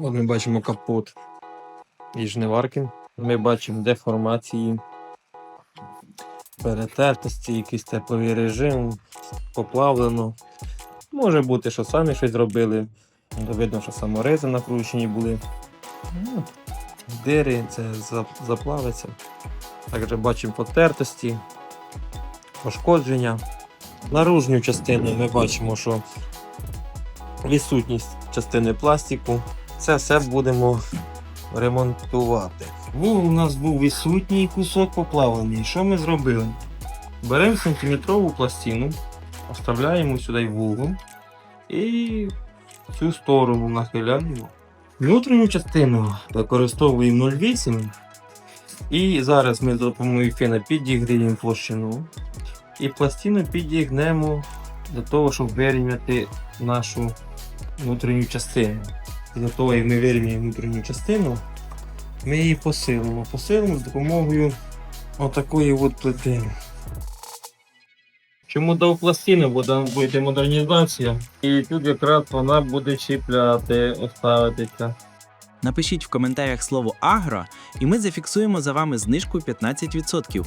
От ми бачимо капот і жниварки. Ми бачимо деформації, перетертості, якийсь тепловий режим, поплавлено. Може бути, що самі щось зробили. Видно, що саморизи накручені були. Ну, дири, це заплавиться. Також бачимо потертості, пошкодження. Наружню частину ми бачимо, що відсутність частини пластику. Це все будемо ремонтувати. Вугол у нас був відсутній, кусок поплавлений. Що ми зробили? Беремо сантиметрову пластину, вставляємо сюди вугол і цю сторону нахиляємо. Внутрішню частину використовуємо 0,8. І зараз ми за допомогою фена підігріємо площину і пластину підігнемо для того, щоб вирівняти нашу внутрішню частину. Того, як ми вирівняємо внутрішню частину, ми її посилимо. Посилимо з допомогою отакої от плити. Чому дав пластину, бо там буде модернізація. І тут якраз вона буде чіпляти, оставитися. Напишіть в коментарях слово агро, і ми зафіксуємо за вами знижку 15%.